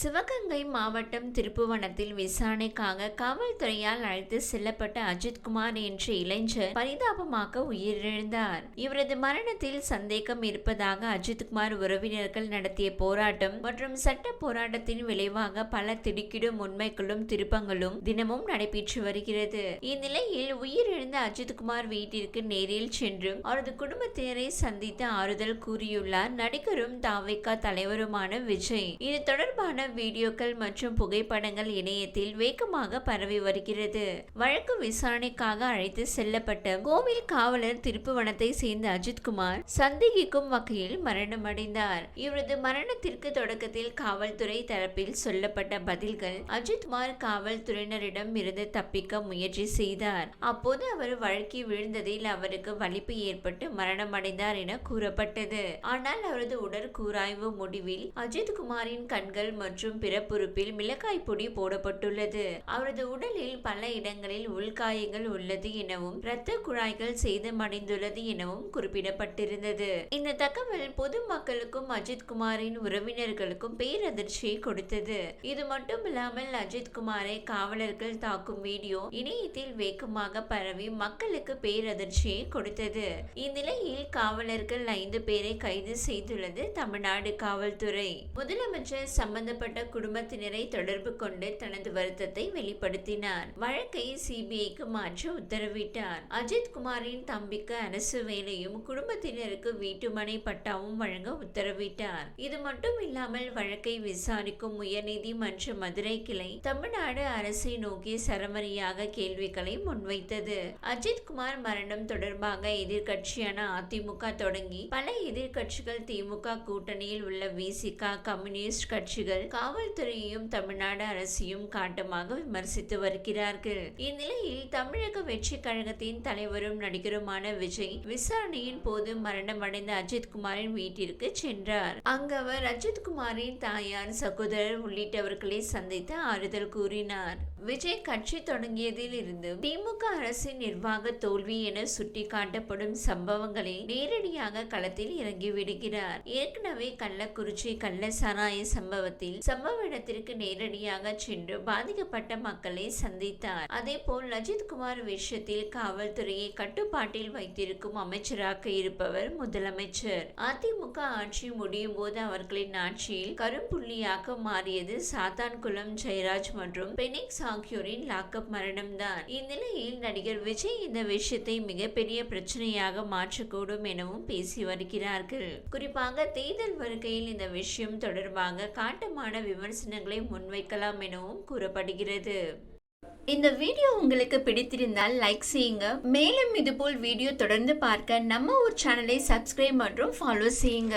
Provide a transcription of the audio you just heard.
சிவகங்கை மாவட்டம் திருப்புவனத்தில் விசாரணைக்காக காவல்துறையால் அழைத்து செல்லப்பட்ட அஜித்குமார் என்ற இளைஞர் பரிதாபமாக உயிரிழந்தார். இவரது மரணத்தில் சந்தேகம் இருப்பதாக அஜித்குமார் உறவினர்கள் நடத்திய போராட்டம் மற்றும் சட்ட போராட்டத்தின் விளைவாக பல திடுக்கிடும் உண்மைகளும் திருப்பங்களும் தினமும் நடைபெற்று வருகிறது. இந்நிலையில் உயிரிழந்த அஜித்குமார் வீட்டிற்கு நேரில் சென்று அவரது குடும்பத்தினரை சந்தித்து ஆறுதல் கூறியுள்ளார். நடிகரும் தாவைக்கா தலைவருமான விஜய். இது தொடர்பான வீடியோக்கள் மற்றும் புகைப்படங்கள் இணையத்தில் வேகமாக பரவி வருகிறது. வழக்கு விசாரணைக்காக அழைத்து செல்லப்பட்ட கோவில் காவலர் திருப்புவனத்தை சேர்ந்த அஜித்குமார் சந்தேகிக்கும் வகையில் மரணமடைந்தார். இவரது மரணத்திற்கு தொடக்கத்தில் காவல்துறை தரப்பில் சொல்லப்பட்ட பதில்கள் அஜித்குமார் காவல்துறையினரிடம் இருந்து தப்பிக்க முயற்சி செய்தார். அப்போது அவர் வழக்கி விழுந்ததில் அவருக்கு வலிப்பு ஏற்பட்டு மரணமடைந்தார் என கூறப்பட்டது. ஆனால் அவரது உடற்கூராய்வு முடிவில் அஜித்குமாரின் கண்கள் மற்றும் பிறப்புறுப்பில் மிளகாய் பொடி போடப்பட்டுள்ளது. அவரது உடலில் பல இடங்களில் உள்காயங்கள் உள்ளது எனவும் இரத்த குழாய்கள் சேதமடைந்துள்ளது எனவும் குறிப்பிடப்பட்டிருந்தது. இந்த தகவல் பொதுமக்களுக்கும் அஜித்குமாரின் உறவினர்களுக்கும் பேரதிர்ச்சியை கொடுத்தது. இது மட்டுமில்லாமல் அஜித்குமாரை காவலர்கள் தாக்கும் வீடியோ இணையத்தில் வேகமாக பரவி மக்களுக்கு பேரதிர்ச்சியை கொடுத்தது. இந்நிலையில் காவலர்கள் ஐந்து பேரை கைது செய்துள்ளது தமிழ்நாடு காவல்துறை. முதலமைச்சர் சம்பந்த சம்பந்தப்பட்ட குடும்பத்தினரை தொடர்பு கொண்டு தனது வருத்தத்தை வெளிப்படுத்தினார். வழக்கை சிபிஐக்கு மாற்ற உத்தரவிட்டார். அஜித் குமாரின் தம்பிக்கு அரசு வேலையும் குடும்பத்தினருக்கு வீட்டுமனை பட்டாவும் வழங்க உத்தரவிட்டார். இது மட்டும் இல்லாமல் வழக்கை விசாரிக்கும் உயர்நீதிமன்ற மதுரை கிளை தமிழ்நாடு அரசை நோக்கி சரமரியாக கேள்விகளை முன்வைத்தது. அஜித் குமார் மரணம் தொடர்பாக எதிர்க்கட்சியான அதிமுக தொடங்கி பல எதிர்கட்சிகள் திமுக கூட்டணியில் உள்ள விசிகா கம்யூனிஸ்ட் கட்சிகள் காவல்துறையையும் தமிழ்நாடு அரசையும் காட்டமாக விமர்சித்து வருகிறார்கள். இந்நிலையில் தமிழக வெற்றி கழகத்தின் தலைவரும் நடிகருமான விஜய் விசாரணையின் போது மரணமடைந்த அஜித்குமாரின் வீட்டிற்கு சென்றார். அங்கு அவர் அஜித்குமாரின் தாயார் சகோதரர் உள்ளிட்டவர்களை சந்தித்து ஆறுதல் கூறினார். விஜய் கட்சி தொடங்கியதில் இருந்து திமுக அரசின் நிர்வாக தோல்வி என சுட்டிக்காட்டப்படும் சம்பவங்களை நேரடியாக களத்தில் இறங்கிவிடுகிறார் ஏற்கனவே கள்ளக்குறிச்சி கள்ள சாராய சம்பவத்தில் சம்பவ இடத்திற்கு நேரடியாக சென்று பாதிக்கப்பட்ட மக்களை சந்தித்தார். அதே போல் லஜித்குமார் விஷயத்தில் காவல்துறையை கட்டுப்பாட்டில் வைத்திருக்கும் அமைச்சராக இருப்பவர் முதலமைச்சர். அதிமுக ஆட்சி முடியும் போது அவர்களின் ஆட்சியில் கரும்புள்ளியாக மாறியது சாத்தான்குளம் ஜெயராஜ் மற்றும் பெனிக்ஸ் ஆகியோரின் லாக்அப் மரணம்தான். இந்நிலையில் நடிகர் விஜய் இந்த விஷயத்தை மிகப்பெரிய பிரச்சனையாக மாற்றக்கூடும் எனவும் பேசி வருகிறார்கள். குறிப்பாக தேர்தல் வருகையில் இந்த விஷயம் தொடர்பாக காட்டமான விமர்சனங்களை முன்வைக்கலாம் எனவும் கூறப்படுகிறது. இந்த வீடியோ உங்களுக்கு பிடித்திருந்தால் லைக் செய்யுங்க. மேலும் இதுபோல் வீடியோ தொடர்ந்து பார்க்க நம்ம ஒரு சேனலை சப்ஸ்கிரைப் மற்றும் ஃபாலோ செய்யுங்க.